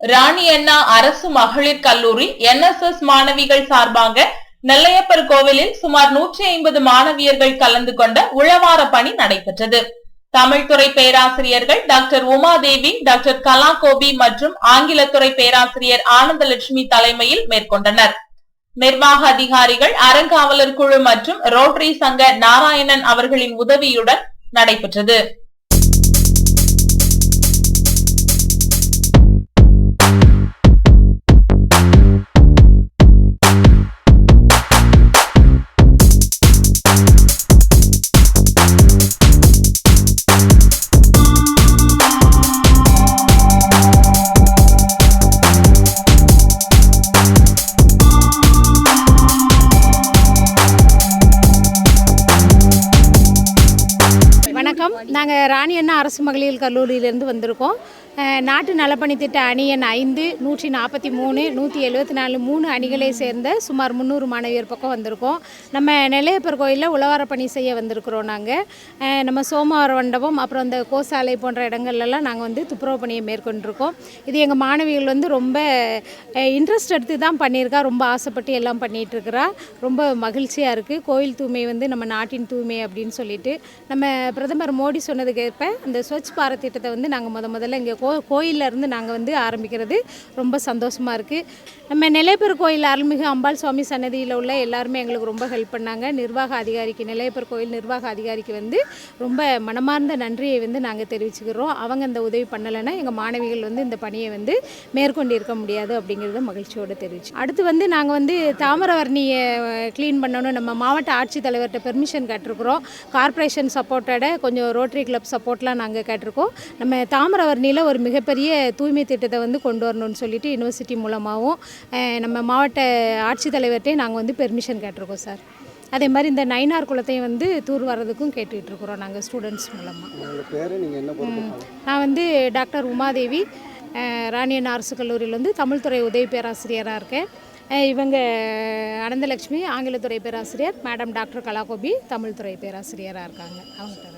ராணி அண்ணா அரசு மகளிர் கல்லூரி என்எஸ்எஸ் மாணவிகள் சார்பாக நெல்லையப்பர் கோவிலில் சுமார் நூற்றி ஐம்பது மாணவியர்கள் கலந்து கொண்ட உழவார பணி நடைபெற்றது. தமிழ்துறை பேராசிரியர்கள் டாக்டர் உமாதேவி டாக்டர் கலா கோபி மற்றும் ஆங்கிலத்துறை பேராசிரியர் ஆனந்தலட்சுமி தலைமையில் மேற்கொண்டனர். நிர்வாக அதிகாரிகள் அறங்காவலர் குழு மற்றும் ரோட்டரி சங்க நாராயணன் அவர்களின் உதவியுடன் நடைபெற்றது. வணக்கம். நாங்கள் ராணி அண்ணா அரசு மகளிர் கல்லூரியிலேருந்து வந்திருக்கோம். நாட்டு நலப்பணி திட்ட அணி எண் ஐந்து நூற்றி நாற்பத்தி மூணு நூற்றி எழுபத்தி நாலு மூணு அணிகளை சேர்ந்த சுமார் முந்நூறு மாணவியர் பக்கம் வந்திருக்கோம். நம்ம நெல்லையப்பர் கோயிலில் உழவார பணி செய்ய வந்திருக்கிறோம் நாங்கள் நம்ம சோமவார மண்டபம் அப்புறம் இந்த கோசாலை போன்ற இடங்கள்லாம் நாங்கள் வந்து துப்புரவு பணியை மேற்கொண்டிருக்கோம். இது எங்கள் மாணவிகள் வந்து ரொம்ப இன்ட்ரெஸ்ட் எடுத்து தான் பண்ணியிருக்கா ரொம்ப ஆசைப்பட்டு எல்லாம் பண்ணிகிட்ருக்கிறா ரொம்ப மகிழ்ச்சியாக இருக்குது கோயில் தூய்மை வந்து நம்ம நாட்டின் தூய்மை அப்படின்னு சொல்லிட்டு நம்ம பிரதமர் மோடி சொன்னதுக்கேற்ப அந்த ஸ்வச் பாரத் திட்டத்தை வந்து நாங்கள் முத முதல்ல இங்கே கோ கோயில்ல இருந்து நாங்கள் வந்து ஆரம்பிக்கிறது ரொம்ப சந்தோஷமாக இருக்குது நம்ம நிலையப்பர் கோயில் அருள்மிகு அம்பாள் சுவாமி சன்னதியில் உள்ள எல்லாருமே எங்களுக்கு ரொம்ப ஹெல்ப் பண்ணாங்க. நிர்வாக அதிகாரிக்கு நிலையப்பர் கோயில் நிர்வாக அதிகாரிக்கு வந்து ரொம்ப மனமார்ந்த நன்றியை வந்து நாங்கள் தெரிவிச்சுக்கிறோம். அவங்க இந்த உதவி பண்ணலைன்னா எங்கள் மாணவிகள் வந்து இந்த பணியை வந்து மேற்கொண்டு இருக்க முடியாது அப்படிங்கிறத மகிழ்ச்சியோடு தெரிவிச்சு அடுத்து வந்து நாங்கள் வந்து தாமிரவர்ணியை க்ளீன் பண்ணணும் நம்ம மாவட்ட ஆட்சித்தலைவர்கிட்ட பெர்மிஷன் கேட்டிருக்கிறோம். கார்ப்பரேஷன் சப்போர்ட்டோட கொஞ்சம் ரோட்டரி கிளப் சப்போர்ட்லாம் நாங்கள் கேட்டிருக்கோம். நம்ம தாமிரவர்ணியில் ஒரு மிகப்பெரிய தூய்மை திட்டத்தை வந்து கொண்டு வரணும்னு சொல்லிட்டு யூனிவர்சிட்டி மூலமாகவும் நம்ம மாவட்ட ஆட்சித்தலைவர்கிட்டையும் நாங்கள் வந்து பெர்மிஷன் கேட்டிருக்கோம் சார் அதே மாதிரி இந்த நைனார் குளத்தையும் வந்து தூர் வர்றதுக்கும் கேட்டுட்டு இருக்கிறோம் நாங்கள் ஸ்டூடெண்ட்ஸ் மூலமாக நான் வந்து டாக்டர் உமாதேவி ராணியன் அரசு கல்லூரியில் வந்து தமிழ்துறை உதவி பேராசிரியராக இருக்கேன். இவங்க அனந்தலட்சுமி ஆங்கிலத்துறை பேராசிரியர் மேடம் டாக்டர் கலாகோபி தமிழ்துறை பேராசிரியராக இருக்காங்க. வார்த்தை